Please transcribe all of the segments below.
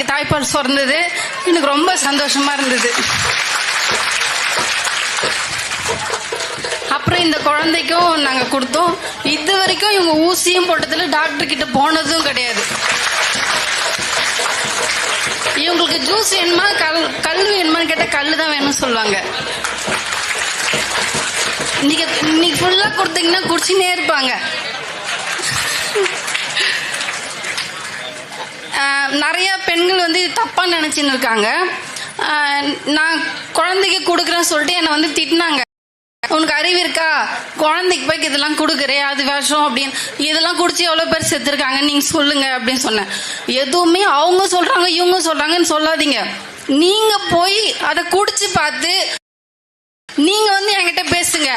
எனக்கு தாய்ப்பால் சுரந்தது. எனக்கு ரொம்ப சந்தோஷமா இருந்தது. அப்புறம் இந்த குழந்தைக்கும் நாங்க கொடுத்தோம். இது வரைக்கும் இவங்க ஊசியும் போட்டதுல டாக்டர் கிட்ட போனதும் கிடையாது. இவங்களுக்கு ஜூஸ் வேணுமா கல் கல் வேணுமான்னு கேட்டால் கல் தான் வேணும்னு சொல்லுவாங்க. இன்னைக்கு இன்னைக்கு ஃபுல்லாக கொடுத்தீங்கன்னா குடிச்சுன்னே இருப்பாங்க. நிறைய பெண்கள் வந்து தப்பாக தப்பா நினைச்சுன்னு இருக்காங்க. நான் குழந்தைக்கு கொடுக்குறேன்னு சொல்லிட்டு என்னை வந்து திட்டினாங்க. உனக்கு அறிவு இருக்கா? குழந்தைக்கு போய் இதெல்லாம் கொடுக்குறே அது விஷம் அப்படின்னு. இதெல்லாம் குடிச்சு எவ்வளவு பேர் செத்துருக்காங்க? நீங்க சொல்லுங்க அப்படின்னு சொன்னேன். எதுவுமே அவங்க சொல்றாங்க இவங்க சொல்றாங்கன்னு சொல்லாதீங்க. நீங்க போய் அதை குடிச்சு பார்த்து நீங்க வந்து என்கிட்ட பேசுங்க.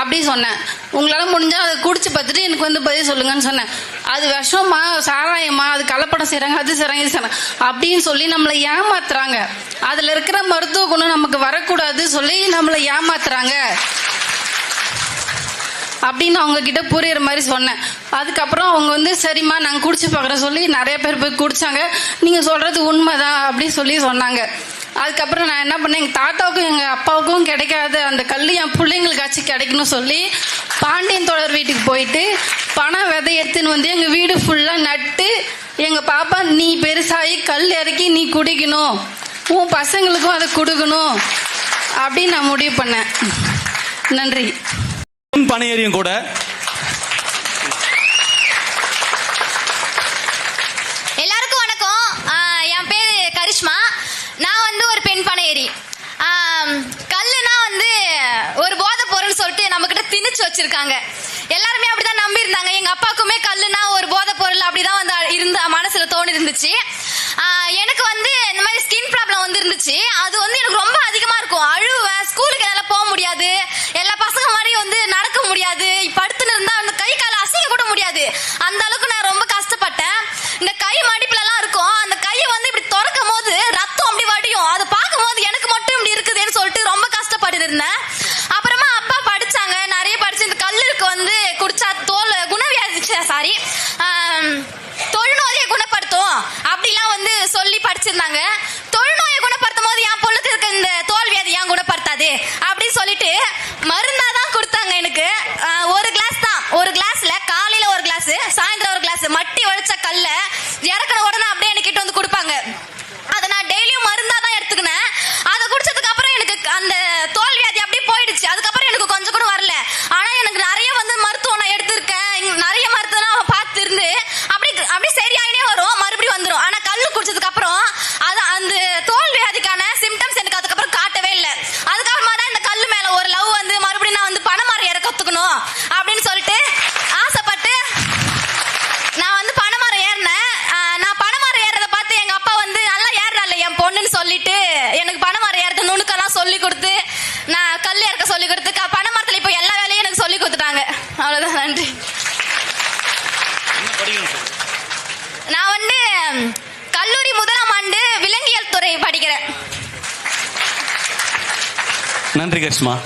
அப்படி சொன்னேன். உங்களால முடிஞ்சா அதை குடிச்சு பார்த்துட்டு எனக்கு வந்து பதில் சொல்லுங்கன்னு சொன்னேன். அது விஷமா சாராயமா அது கலப்படம் செய்கிறாங்க அது செய்றாங்க இது அப்படின்னு சொல்லி நம்மளை ஏமாத்துறாங்க. அதுல இருக்கிற மருத்துவ குணம் நமக்கு வரக்கூடாது சொல்லி நம்மளை ஏமாத்துறாங்க. அப்படின்னு அவங்க கிட்ட புரியுற மாதிரி சொன்னேன். அதுக்கப்புறம் அவங்க வந்து சரிம்மா நாங்கள் குடிச்சு பார்க்குறோம் சொல்லி நிறைய பேர் போய் குடிச்சாங்க. நீங்க சொல்றது உண்மைதான் அப்படின்னு சொல்லி சொன்னாங்க. அதுக்கப்புறம் நான் என்ன பண்ணேன் எங்க தாத்தாவுக்கும் எங்க அப்பாவுக்கும் கிடைக்காத அந்த கல் என் பிள்ளைங்களுக்காச்சும் கிடைக்கணும் சொல்லி பாண்டியன் தோழர் வீட்டுக்கு போயிட்டு பணம் விதை எடுத்துன்னு வந்து எங்க வீடு ஃபுல்லா நட்டு எங்க பாப்பா நீ பெருசாகி கல் இறக்கி நீ குடிக்கணும். உன் பசங்களுக்கும் அதை கொடுக்கணும். அப்படின்னு நான் முடிவு பண்ணேன். நன்றி. பெண் கூட எல்லாருக்கும் வணக்கம் ஆஹ் என் பேரு கரிஷ்மா நான் வந்து ஒரு பெண் பனையேறி ஆம், கல்லுனா வந்து ஒரு போதை பொருள்னு சொல்லிட்டு நம்ம கிட்ட திணிச்சு வச்சிருக்காங்க. எல்லாருமே அப்படிதான் நம்பி இருந்தாங்க எங்க அப்பாக்குமே கல்லுனா ஒரு போதை பொருள் அப்படிதான் வந்து இருந்த மனசுல தோணி இருந்துச்சு எனக்கு வந்து இந்த மாதிரி ஸ்கின் ப்ராப்ளம் வந்து இருந்துச்சு அது வந்து எனக்கு ரொம்ப அதிகமா இருக்கும் அழுவேன் ஸ்கூலுக்கு என்னால போக முடியாது எல்லா பசங்க மாதிரி வந்து நடக்க முடியாது படுத்துன்னு இருந்தா அந்த கை கால அசைக்க கூட முடியாது அந்த அளவுக்கு நான் ரொம்ப கஷ்டப்பட்டேன் இந்த கை மடிப்புல எல்லாம் இருக்கும் அந்த கையை வந்து இப்படி திறக்கும் போது ரத்தம் அப்படி வடியும் அதை பார்க்கும் போது எனக்கு மட்டும் இப்படி இருக்குதுன்னு சொல்லிட்டு ரொம்ப கஷ்டப்பட்டு இருந்தேன் அப்புறமா அப்பா படிச்சாங்க நிறைய படிச்சு இந்த கல்லுக்கு வந்து குடிச்சா தோல் குணவியாதி சாரி தொழுநோயை குணப்படுத்தும் அப்படிலாம் வந்து சொல்லி படிச்சிருந்தாங்க. தொழுநோயை குணப்படுத்தும் போது என் பொண்ணுக்கு இருக்க இந்த தோல்வி அது ஏன் குணப்படுத்தாது? அப்படின்னு சொல்லிட்டு மருந்தா தான் கொடுத்தாங்க எனக்கு. ஒரு கிளாஸ் தான். ஒரு கிளாஸ்ல காலையில ஒரு கிளாஸ் சாயந்தரம் ஒரு கிளாஸ் மட்டி உழைச்ச கல்ல இறக்குன உடனே அப்படியே எனக்கு கிட்ட வந்து கொடுப்பாங்க. அதை நான் டெய்லியும் மருந்தா தான் எடுத்துக்கினேன். அதை குடிச்சதுக்கு அப்புறம் எனக்கு அந்த தோல்வி அது அப்படியே போயிடுச்சு. அதுக்கப்புறம் எனக்கு கொஞ்சம் கூட வரல. ஆனா எனக்கு நிறைய வந்து மருத்துவம் நான் எடுத்திருக்கேன். நிறைய மருத்துவம் பார்த்து இருந்து அப்படி அப்படியே சரியாயினே வரும் மறுபடியும் வந்துரும் ஆனா கல்லு குடிச்சதுக்கு அப்புறம் அது அந்த தோல் வியாதிக்கான சிம்டம்ஸ் எனக்கு அதுக்கப்புறம் காட்டவே இல்லை அதுக்கப்புறமா தான் இந்த கல்லு மேல ஒரு லவ் வந்து மறுபடியும் நான் வந்து பணமரம் ஏற கத்துக்கணும் அப்படின்னு சொல்லிட்டு ஆசைப்பட்டு நான் வந்து பனைமரம் ஏறினேன் ஆஹ் நான் பனைமரம் ஏறத பார்த்து எங்க அப்பா வந்து நல்லா ஏறால என் பொண்ணுன்னு சொல்லிட்டு எனக்கு பனைமரம் ஏறது நுணுக்கெல்லாம் சொல்லி கொடுத்து நான் கல் இறக்க சொல்லி கொடுத்து க- பனைமரத்துல இப்போ எல்லா வேலையும் எனக்கு சொல்லி கொடுத்துட்டாங்க. அவ்வளவுதான் நன்றி. நான் வந்து கல்லூரி முதலாம் ஆண்டு விலங்கியல் துறை படிக்கிறேன். நன்றி கரிஷ்மா.